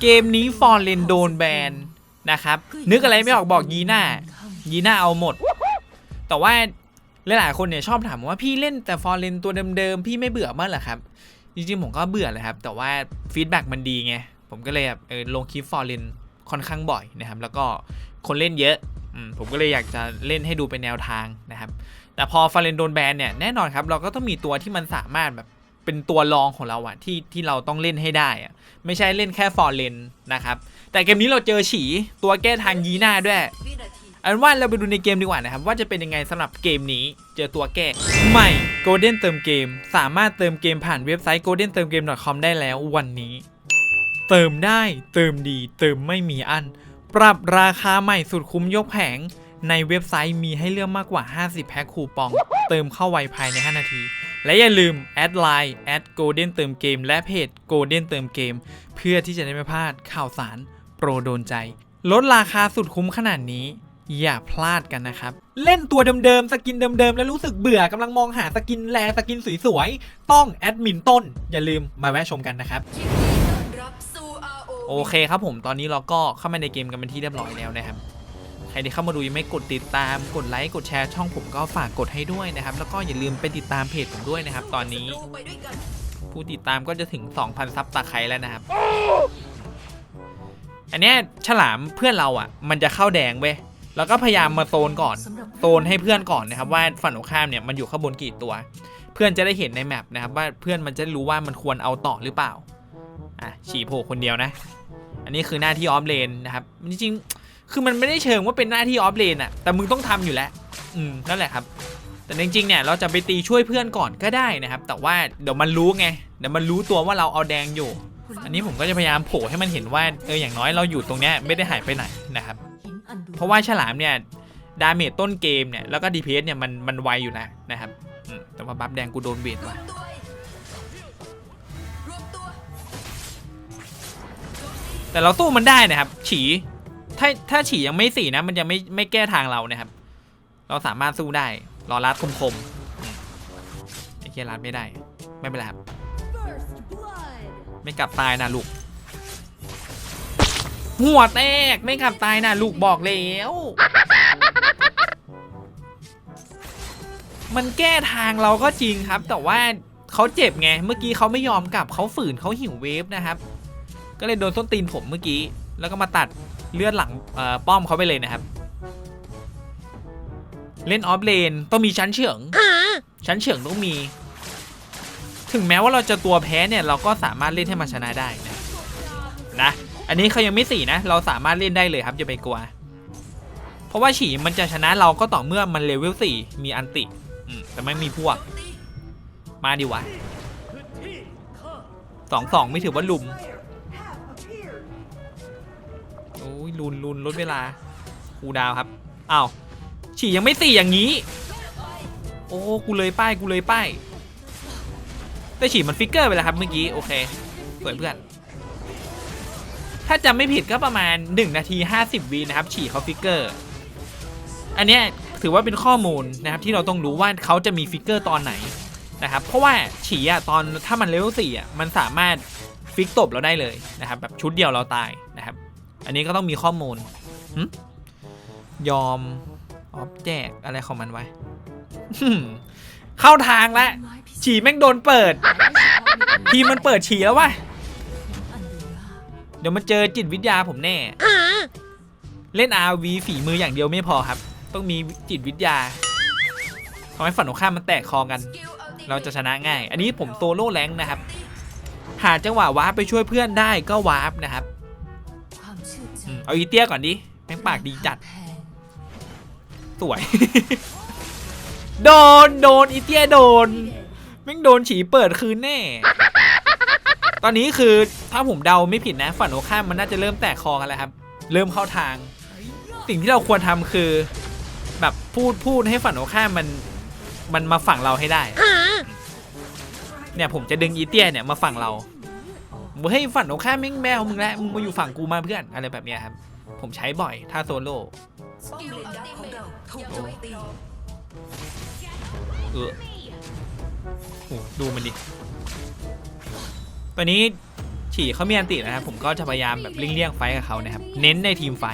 เกมนี้ฟอร์เรนโดนแบนนะครับ นึกอะไรไม่ออกบอกยีน่ายีน่าเอาหมด แต่ว่าหลายๆคนเนี่ยชอบถามว่าพี่เล่นแต่ฟอร์เรนตัวเดิมๆ พี่ไม่เบื่อมั้างเหรอครับ จริงๆ ผมก็เบื่อแหละครับ แต่ว่าฟีดแบ็กมันดีไง ผมก็เลยแบบเออลงคลิปฟอร์เรนค่อนข้างบ่อยนะครับ แล้วก็คนเล่นเยอะอผมก็เลยอยากจะเล่นให้ดูเป็นแนวทางนะครับ แต่พอฟอร์เรนโดนแบนเนี่ยแน่นอนครับ เราก็ต้องมีตัวที่มันสามารถแบบ เป็นตัวรองของเราอะที่ที่เราต้องเล่นให้ได้อะไม่ใช่เล่นแค่ฟอร์เรนนะครับแต่เกมนี้เราเจอฉีตัวแก้ทางยีน่าด้วยอันว่าเราไปดูในเกมดีกว่านะครับ ว่าจะเป็นยังไงสำหรับเกมนี้เจอตัวแก้ใหม่ Golden เติมเกม สามารถเติมเกมผ่านเว็บไซต์ golden เติมเกม .com ได้แล้ววันนี้ เติมได้เติมดี เติมไม่มีอัน ปรับราคาใหม่สุดคุ้มยกแผง ในเว็บไซต์มีให้เลือกมากกว่า 50 แพ็คคูปอง เติมเข้าไวภายใน 5 นาที และอย่าลืมแอดไลน์แอด golden เติมเกม และเพจ golden เติมเกม เพื่อที่จะได้ไม่พลาดข่าวสารโปรโดนใจ ลดราคาสุดคุ้มขนาดนี้ อย่าพลาดกันนะครับ เล่นตัวเดิมๆ สกินเดิมๆ แล้วรู้สึกเบื่อกำลังมองหาสกินแรสกินสวยๆ ต้องแอดมินต้น อย่าลืมมาแวะชมกันนะครับรับสู่ RO โอเคครับผมตอนนี้เราก็เข้ามาในเกมกันเป็นที่เรียบร้อยแล้วนะครับใครที่เข้ามาดูยังไม่กดติดตาม กดไลค์ กดแชร์ช่องผมก็ฝากกดให้ด้วยนะครับ แล้วก็อย่าลืมไปติดตามเพจผมด้วยนะครับ ตอนนี้ ผู้ติดตามก็จะถึง 2,000ซับตาไคร้แล้วนะครับ อันเนี้ยฉลามเพื่อนเราอะ มันจะเข้าแดงเว้ย แล้วก็พยายามมาโซนก่อน โซนให้เพื่อนก่อนนะครับ ว่าฝั่งตรงข้ามเนี่ยมันอยู่ข้างบนกี่ตัว เพื่อนจะได้เห็นในแมปนะครับว่าเพื่อนมันจะรู้ว่ามันควรเอาต่อหรือเปล่า อะฉีโผล่คนเดียวนะ อันนี้คือหน้าที่ออฟเลนนะครับ จริงๆ คือมันไม่ได้เชิงว่าเป็นหน้าที่ออฟเลนอะแต่มึงต้องทำอยู่แล้ว อืมนั่นแหละครับ แต่จริงๆเนี่ยเราจะไปตีช่วยเพื่อนก่อนก็ได้นะครับ แต่ว่าเดี๋ยวมันรู้ไงเดี๋ยวมันรู้ตัวว่าเราเอาแดงอยู่ อันนี้ผมก็จะพยายามโผล่ให้มันเห็นว่าเอออย่างน้อยเราอยู่ตรงเนี้ยไม่ได้หายไปไหนนะครับ เพราะว่าฉลามเนี่ยดาเมจต้นเกมเนี่ยแล้วก็ดีเพสเนี่ยมันมันไวอยู่แล้วนะครับแต่ว่าบัฟแดงกูโดนเบียดว่ะมตัวรวมตัวแต่เราสู้มันได้นะครับ ฉี ถ้าถ้าฉียังไม่สี่นะ มันยังไม่ไม่แก้ทางเรานะครับ เราสามารถสู้ได้รอรัดคมคมๆอืมไอ้เคียรัดไม่ได้ ไม่เป็นไรครับ ไม่กลับตายนะลูก หัวแตกไม่กลับตายนะลูกบอกแล้วมันแก้ทางเราก็จริงครับ แต่ว่าเขาเจ็บไง เมื่อกี้เขาไม่ยอมกลับเขาฝืนเขาหิวเวฟนะครับ ก็เลยโดนส้นตีนผมเมื่อกี้ แล้วก็มาตัด เลื่อดหลังป้อมเขาไปเลยนะครับ เล่นออฟเลนต้องมีชั้นเฉิงชั้นเฉิงต้องมี ถึงแม้ว่าเราจะตัวแพ้เนี่ยเราก็สามารถเล่นให้มันชนะได้นะนะ อันนี้เขายังไม่สี่นะ เราสามารถเล่นได้เลยครับอย่าไปกลัว เพราะว่าฉีมันจะชนะเราก็ต่อเมื่อมันเลเวลสี่มีอันติแต่ไม่มีพวก มาดิวะสองสองไม่ถือว่าลุม อ้ยลุนลุนลดเวลาคูดาวครับอ้าวฉี่ยังไม่สี่อย่างนี้ โอ้กูเลยป้ายกูเลยป้ายแต่ฉี่มันฟิกเกอร์ไปแล้วครับเมื่อกี้โอเคสวยเพื่อนถ้าจำไม่ผิดก็ประมาณ 1 นาที 50วีนะครับ ฉี่เขาฟิกเกอร์ อันเนี้ยถือว่าเป็นข้อมูลนะครับที่เราต้องรู้ว่าเขาจะมีฟิกเกอร์ตอนไหนนะครับ เพราะว่าฉี่อะตอนถ้ามันเลเวลสี่อะมันสามารถฟิกตบเราได้เลยนะครับแบบชุดเดียวเราตายนะครับ อันนี้ก็ต้องมีข้อมูลยอมออบแจกอะไรของมันไว้เข้าทางแล้วฉี่แม่งโดนเปิด ทีมันเปิดฉี่แล้ววะเดี๋ยวมาเจอจิตวิทยาผมแน่ เล่น RV ฝีมืออย่างเดียวไม่พอครับ ต้องมีจิตวิทยาทำให้ฝั่งตรงข้ามมันแตกคอกันสกิลอัลติเราจะชนะง่าย อันนี้ผมโซโล่แรงนะครับ หาจังหวะวาร์ปไปช่วยเพื่อนได้ก็วาร์ปนะครับ เอาอีเตี้ยก่อนดิแม่งปากดีจัด สวย โดนโดนอีเตี้ยโดนแม่งโดนฉีเปิดคืนแน่ ตอนนี้คือถ้าผมเดาไม่ผิดนะฝั่งโอข้ามมันน่าจะเริ่มแตกคอกันแล้วครับ เริ่มเข้าทาง สิ่งที่เราควรทำคือ แบบพูดพูดให้ฝั่งโอข้ามมันมันมาฝั่งเราให้ได้ เนี่ยผมจะดึงอีเตี้ยเนี่ยมาฝั่งเรา บอกให้ยฝั่งโอข้าแม่งแมวมึงแล้วมึงมาอยู่ฝั่งกูมาเพื่อนอะไรแบบเนี้ยครับ ผมใช้บ่อยถ้าโซโล่สกิลอัลติเมทถูกโออดูมันดิตอนนี้ฉี่เขามีอันตินะครับ ผมก็จะพยายามแบบเลี่ยงๆไฟกับเขานะครับ เน้นในทีมไฟ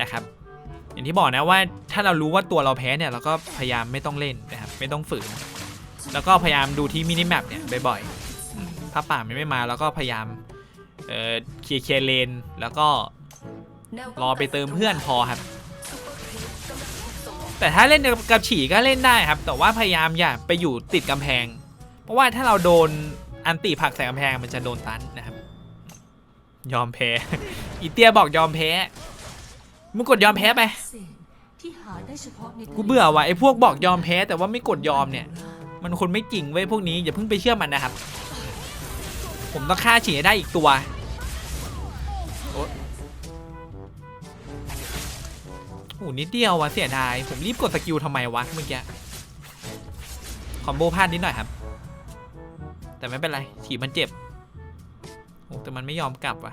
นะครับ อย่างที่บอกนะว่าถ้าเรารู้ว่าตัวเราแพ้เนี่ยเราก็พยายามไม่ต้องเล่นนะครับ ไม่ต้องฝืน แล้วก็พยายามดูที่มินิแมปเนี่ยบ่อย ถ้าป่ามันไม่มาเราก็พยายามเอ่อเคลียร์เคลียร์เลนแล้วก็รอไปเติมเพื่อนพอครับ แต่ถ้าเล่นกับฉี่ก็เล่นได้ครับ แต่ว่าพยายามอย่าไปอยู่ติดกำแพง เพราะว่าถ้าเราโดนอันติผลักใส่กำแพงมันจะโดนตันนะครับ ยอมแพ้ อีเตียบอกยอมแพ้ มึงกดยอมแพ้ไปที่หาได้เฉพาะในกูเบื่อว่ะไอ้พวกบอกยอมแพ้แต่ว่าไม่กดยอมเนี่ย มันคนไม่จริงเว้ยพวกนี้อย่าเพิ่งไปเชื่อมันนะครับ ผมต้องฆ่าฉี่ได้อีกตัวโอ้โหนิดเดียววะเสียดาย ผมรีบกดสกิลทำไมวะเมื่อกี้ คอมโบพลาดนิดหน่อยครับ แต่ไม่เป็นไร ฉี่มันเจ็บโอ้แต่มันไม่ยอมกลับว่ะ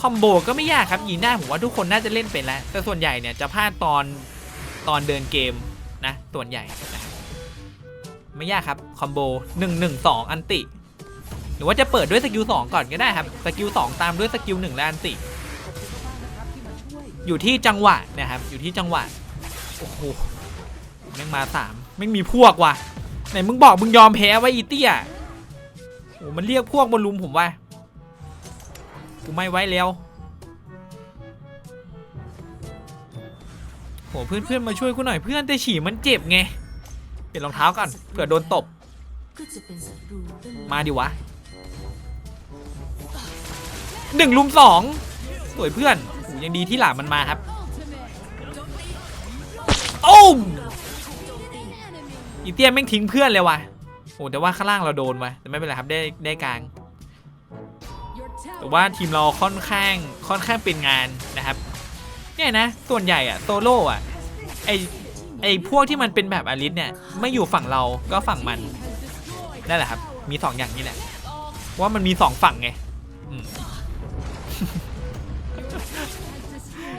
คอมโบก็ไม่ยากครับยีน่าผมว่าทุกคนน่าจะเล่นเป็นแล้ว แต่ส่วนใหญ่เนี่ยจะพลาดตอนตอนเดินเกมนะส่วนใหญ่นะ ไม่ยากครับคอมโบ1 1 2 อันติ หรือว่าจะเปิดด้วยสกิล2ก่อนก็ได้ครับสกิล2ตามด้วยสกิล1และอันติ อยู่ที่จังหวะนะครับ อยู่ที่จังหวะโอ้โหแม่งมาสามไม่งมีพวกว่ะไหนมึงบอกมึงยอมแพ้ไว้อีเตี้ยโอ้มันเรียกพวกมาลุมผมว่ากูไม่ไว้แล้วโหเพื่อนเพื่อนๆมาช่วยกูหน่อยเพื่อนแต่ฉี่มันเจ็บไง ลี่ยนรองเท้าก่อนเผื่อโดนตบ มาดิวะหนึ่งลุมสองสวยเพื่อนโหยังดีที่หลามมันมาครับตุ้มอีเตี้ยแม่งทิ้งเพื่อนเลยว่ะโอ้แต่ว่าข้างล่างเราโดนว่ะแต่ไม่เป็นไรครับได้ได้กลาง แต่ว่าทีมเราค่อนข้างค่อนข้างเป็นงานนะครับ เนี่ยนะ ส่วนใหญ่อะโซโล่อะไอ ไอพวกที่มันเป็นแบบอลิสเนี่ยไม่อยู่ฝั่งเราก็ฝั่งมันนั่นแหละครับ มีสองอย่างนี้แหละว่ามันมีสองฝั่งไง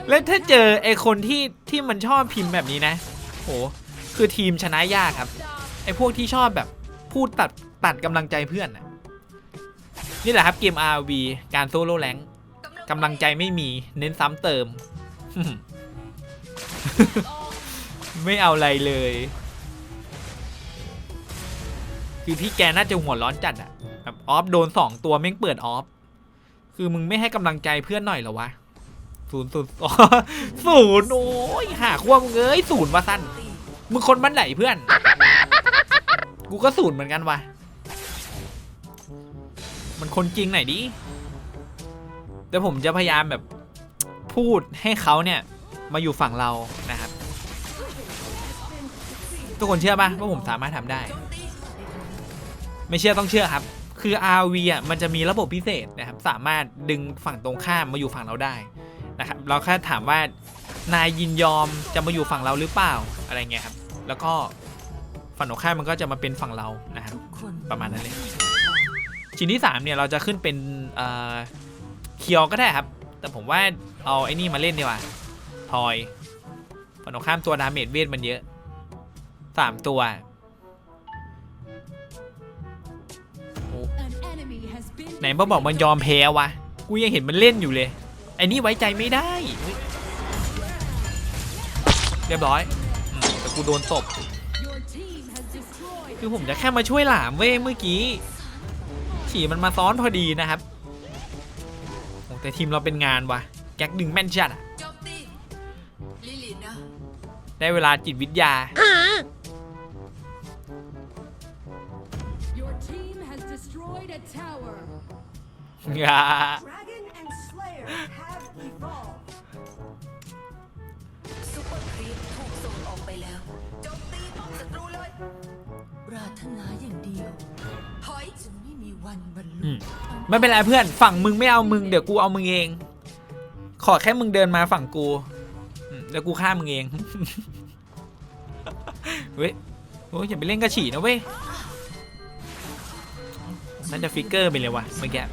แล้วถ้าเจอไอคนที่ที่มันชอบพิมพ์แบบนี้นะโหคือทีมชนะยากครับ ไอพวกที่ชอบแบบพูดตัดตัดกำลังใจเพื่อนอะนี่แหละครับเกม RV การโซโล่แรงกำลังใจไม่มีเน้นซ้ำเติม ไม่เอาอะไรเลย คือพี่แกน่าจะหัวร้อนจัดอะแบบออฟโดนสองตัวแม่งเปิดออฟคือมึงไม่ให้กำลังใจเพื่อนหน่อยเหรอวะศูนย์ศูนย์ศูนย์โอ้ยหาขั้วมึงเอ้ยศูนย์วะสั้นมึงคนบ้านไหนเพื่อน กูก็ศูนย์เหมือนกันวะมันคนจริงหน่อยดิแต่ผมจะพยายามแบบพูดให้เขาเนี่ย มาอยู่ฝั่งเรานะ ทุกคนเชื่อปะว่าผมสามารถทำได้ ไม่เชื่อต้องเชื่อครับ คือ RV อะมันจะมีระบบพิเศษนะครับ สามารถดึงฝั่งตรงข้ามมาอยู่ฝั่งเราได้นะครับเราแค่ถามว่านายยินยอมจะมาอยู่ฝั่งเราหรือเปล่าอะไรเงี้ยครับ แล้วก็ฝั่งตรงข้ามมันก็จะมาเป็นฝั่งเรานะครับประมาณนั้นเลยชิ้นที่3เนี่ยเราจะขึ้นเป็นเอ่อเคียวก็ได้ครับ แต่ผมว่าเอาไอ้นี่มาเล่นดีกว่าทอยฝั่งตรงข้ามตัวดาเมจเวทมันเยอะ สามตัวไหนมาบอกมันยอมแพ้วะ กูยังเห็นมันเล่นอยู่เลย ไอ้นี่ไว้ใจไม่ได้เฮ้ยเรียบร้อยอืมแต่กูโดนตบ คือผมจะแค่มาช่วยหลามเว้ยเมื่อกี้ฉี่มันมาซ้อนพอดีนะครับโอ้แต่ทีมเราเป็นงานวะแก๊กดึงแม่นจัดอะโจมตีลิลินะได้เวลาจิตวิทยา tower. งา Dragon and Slayer have evolved. ซุปเปอร์ครีปถูกส่งออกไปแล้ว โจมตีป้อมศัตรูเลยปรารถนาอย่างเดียวถอยจะไม่มีวันบรรอืลุมไม่เป็นไรเพื่อนฝั่งมึงไม่เอามึงเดี๋ยวกูเอามึงเอง ขอแค่มึงเดินมาฝั่งกูอืมเดี๋ยวกูฆ่ามึงเอง เว้ยโอ้ยอย่าไปเล่นกระฉี่นะเว้ย น่าจะฟิกเกอร์ไปเลยว่ะเมื่อกี้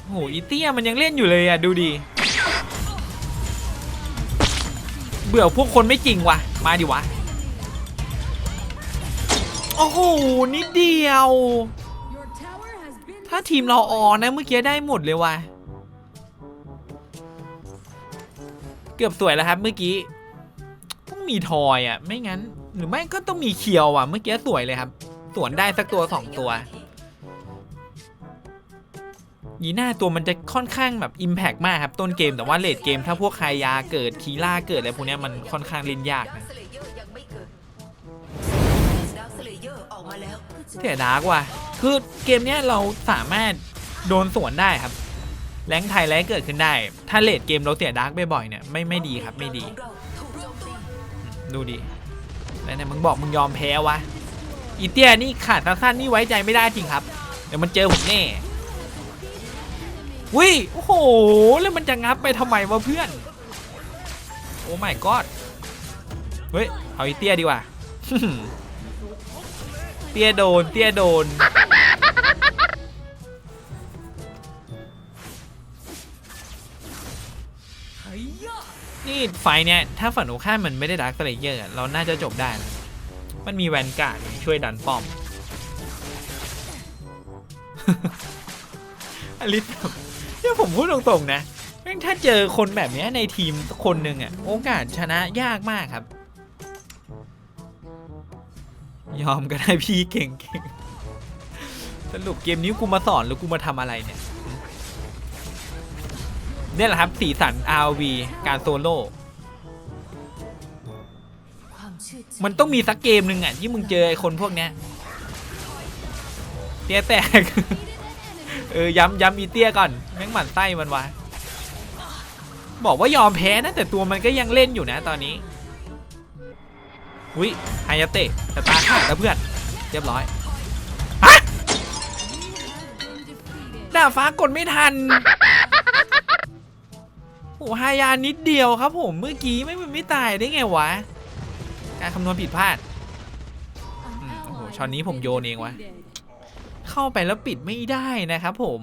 โอ้โหอีเตี้ยมันยังเล่นอยู่เลยอะ ดูดิเบื่อพวกคนไม่จริงว่ะมาดิวะ โอ้โห นิดเดียว ถ้าทีมเราออนนะเมื่อกี้ได้หมดเลยว่ะเกือบสวยแล้วครับเมื่อกี้ ต้องมีทอยอะ ไม่งั้น หรือไม่ก็ต้องมีเคียวอะ เมื่อกี้สวยเลยครับ สวนได้สักตัวสองตัวยีหน้าตัวมันจะค่อนข้างแบบ Impact มากครับ ต้นเกมแต่ว่าเลดเกม ถ้าพวกคายาเกิดคีล่าเกิดอะไรพวกนี้มันค่อนข้างเล่นยากนะเลเยอร์ยังไม่เกิดดักสเลเยอร์ออกมาแล้วเสียดาร์กว่ะคือเกมนี้เราสามารถโดนสวนได้ครับ แรงไทยแรงเกิดขึ้นได้ ถ้าเลดเกมเราเสียดาร์กบ่อยๆเนี่ยไม่ไม่ดีครับไม่ดี ดูดิ แล้วเนี่ยมึงบอกมึงยอมแพ้วะอีเตียนี่ขาดสั้นๆนี่ไว้ใจไม่ได้จริงครับ เดี๋ยวมันเจอผมแน่วิโอ้โห แล้วมันจะงับไปทำไมวะเพื่อน โอ้ไม่กอดเฮ้ย เอาอีเตี้ยดีกว่า เตี้ยโดน เตี้ยโดน ไฟเนี่ยถ้าฝั่งตรงข้ามมันไม่ได้ดักสเลเยอร์เราน่าจะจบได้นะมันมีแวนการ์ดช่วยดันป้อมอลิสเนี่ยผมพูดตรงๆนะแม่งถ้าเจอคนแบบนี้ในทีมคนหนึ่งอะโอกาสชนะยากมากครับ ยอมก็ได้พี่เก่งๆสรุปเกมนี้กูมาสอนหรือกูมาทำอะไรเนี่ย เนี่ยแหละครับสีสัน RV การโซโล่มันต้องมีสักเกมหนึ่งอะที่มึงเจอไอ้คนพวกเนี้ยเตี้ยแตก เออย้ำย้ำอีเตี้ยก่อน แม่งหมั่นไส้มันวะบอกว่ายอมแพ้นะแต่ตัวมันก็ยังเล่นอยู่นะตอนนี้อุ้ยฮายาเตะแต่ตาขาดแล้วเพื่อน เรียบร้อยฮะดาฟ้ากดไม่ทัน โอ้ฮายานิดเดียวครับผมเมื่อกี้ไม่ไม่ตายได้ไงวะ การคำนวณผิดพลาดโอ้โหช็อตนี้ผมโยนเองวะเข้าไปแล้วปิดไม่ได้นะครับผม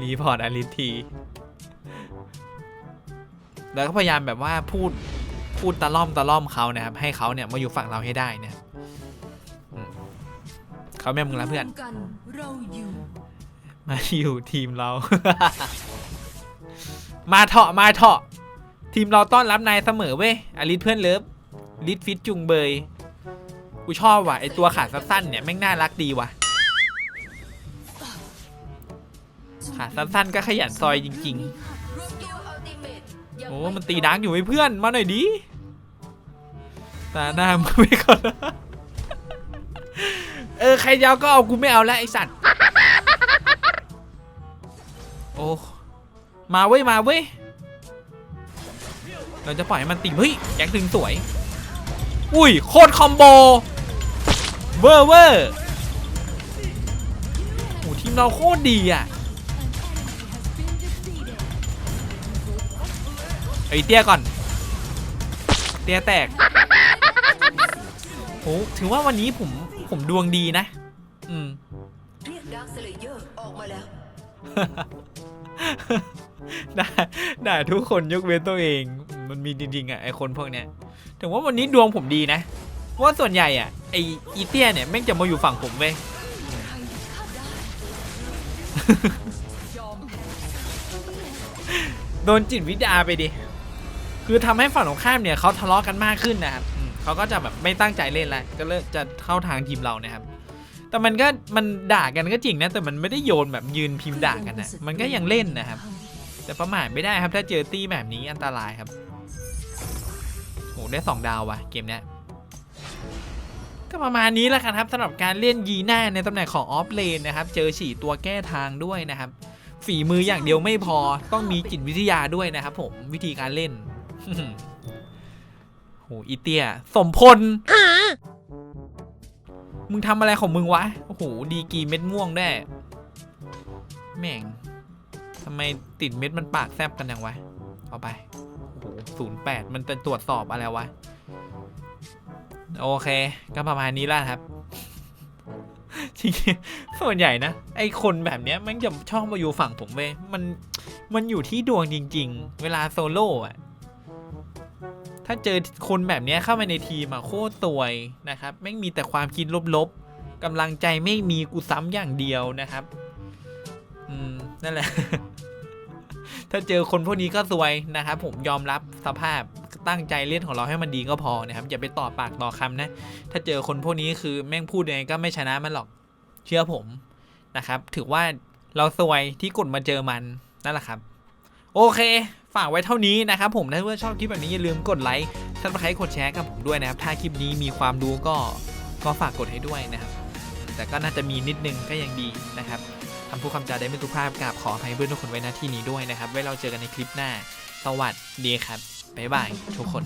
รีพอร์ตอลิทีแล้วก็พยายามแบบว่าพูดพูดตะล่อมตะล่อมเขานะครับ ให้เขาเนี่ยมาอยู่ฝั่งเราให้ได้นะครับอืมเขาแม่มึงล้วเพื่อน มาอยู่ทีมเรา มาเถาะมาเถาะ ทีมเราต้อนรับนายเสมอเว้ยอลิสเพื่อนเลิฟลิสฟิตจุงเบย กูชอบว่ะไอตัวขาสั้นๆเนี่ยแม่งน่ารักดีว่ะ ขาสั้นๆก็ขยันซอยจริงรูสกิลอัลติเมตๆโอ้ มันตีดังอยู่ไว้เพื่อนมาหน่อยดิตาหน้ามึงไม่ก่อนเออ ใครจะเอาก็เอากูไม่เอาแล้วไอสัตว์ โอ้มาเว้ยมาเว้ยเราจะปล่อยให้มันตีเฮ้ยแจ็คถึงสวย อุ้ยโคตรคอมโบเวอร์เวอร์โอ้ทีมเราโคตรดีอะไอ้เตี้ยก่อน เตี้ยแตกโอ้ถือว่าวันนี้ผมผมดวงดีนะ อืมเรียก ด่าด่าทุกคนยกเว้นตัวเอง มันมีจริงๆอะไอคนพวกเนี้ยถึงว่าวันนี้ดวงผมดีนะเพราะว่าส่วนใหญ่อะไออีเตี้ยเนี่ยแม่งจะมาอยู่ฝั่งผมเว้ยโดนจิตวิทยาไปดิ คือทำให้ฝั่งตรงข้ามเนี่ยเขาทะเลาะกันมากขึ้นนะครับเขาก็จะแบบไม่ตั้งใจเล่นแล้วก็เลิกจะเข้าทางทีมเรานะครับ แต่มันก็มันด่ากันก็จริงนะ แต่มันไม่ได้โยนแบบยืนพิมพ์ด่ากันนะมันก็ยังเล่นนะครับ แต่ประมาทไม่ได้ครับถ้าเจอตี้แบบนี้อันตรายครับโหได้สองดาวว่ะเกมเนี้ยก็ประมาณนี้แล้วกันครับสำหรับการเล่นยีน่าในตำแหน่งของออฟเลนนะครับ เจอฉี่ตัวแก้ทางด้วยนะครับ ฝีมืออย่างเดียวไม่พอต้องมีจิตวิทยาด้วยนะครับ ผมวิธีการเล่นโหอีเตียสมพล มึงทำอะไรของมึงวะ โอ้โห ดีกีเม็ดม่วงได้ แม่งทำไมติดเม็ดมันปากแซบกันยังวะ เอาไป โอ้โหศูนย์แปดมันเป็นตรวจสอบอะไรวะ โอเค ก็ประมาณนี้ล้วครับ จริงๆส่วนใหญ่นะ ไอคนแบบเนี้ยมันจะชอบมาอยู่ฝั่งผมเว้ยมัน มันอยู่ที่ดวงจริง ๆ เวลาโซโล่อะ ถ้าเจอคนแบบนี้เข้ามาในทีมอะโคตรตวยนะครับแม่งมีแต่ความคิดลบๆกำลังใจไม่มีกูซ้ำอย่างเดียวนะครับ อืม นั่นแหละ ถ้าเจอคนพวกนี้ก็ซวยนะครับ ผมยอมรับสภาพตั้งใจเล่นของเราให้มันดีก็พอนะครับ อย่าไปต่อปากต่อคำนะ ถ้าเจอคนพวกนี้คือแม่งพูดยังไงก็ไม่ชนะมันหรอก เชื่อผมนะครับ ถือว่าเราซวยที่กดมาเจอมันนั่นแหละครับ โอเค ฝากไว้เท่านี้นะครับผมถ้าเพื่อนชอบคลิปแบบนี้อย่าลืมกดไลค์ซับสไครต์กดแชร์กับผมด้วยนะครับ ถ้าคลิปนี้มีความรู้ก็ก็ฝากกดให้ด้วยนะครับ แต่ก็น่าจะมีนิดนึงก็ยังดีนะครับคำพูดคำจาได้ไม่สุภาพกราบขออภัยเพื่อนทุกคนไว้ณที่นี้ด้วยนะครับ ไว้เราเจอกันในคลิปหน้า สวัสดีครับ บ๊ายบายทุกคน